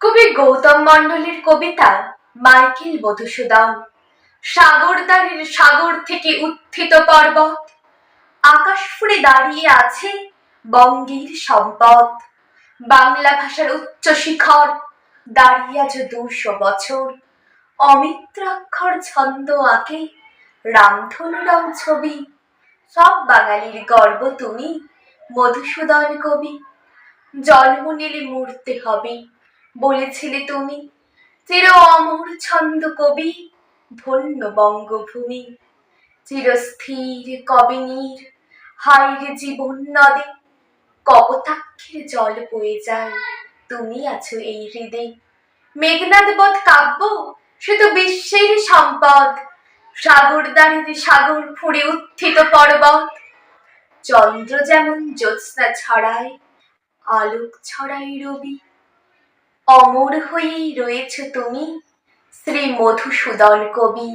কবি গৌতম মণ্ডলের কবিতা মাইকেল মধুসূদন সাগরদারের সাগর থেকে উত্থিত পর্বত। আকাশ ফুড়ে দাঁড়িয়ে আছে বঙ্গের সম্পদ। বাংলা ভাষার উচ্চ শিখর, দাঁড়িয়ে আজ দুশো বছর। অমিত্রাক্ষর ছন্দ আঁকে রামধনু রং ছবি। সব বাঙালির গর্ব তুমি, মধুসূদন কবি। জন্ম নিলে মূর্তে হবে। বলেছিলে তুমি, চির অমর ছন্দ কবি, ধন্য বঙ্গভূমি। চিরস্থির কবে নীর হাইরে জীবন নদে, কপোতাক্ষের জল বয়ে যায়, তুমি আছো এই হৃদে। মেঘনাদ বধ কাব্য, সে তো বিশ্বের সম্পদ সাগর দাঁড়িয়ে সাগর ফুড়ে উত্থিত পর্বত। চন্দ্র যেমন জ্যোৎস্না ছড়ায়, আলোক ছড়াই রবি। অমর হয়েই রয়েছে তুমি শ্রী মধুসূদন কবি।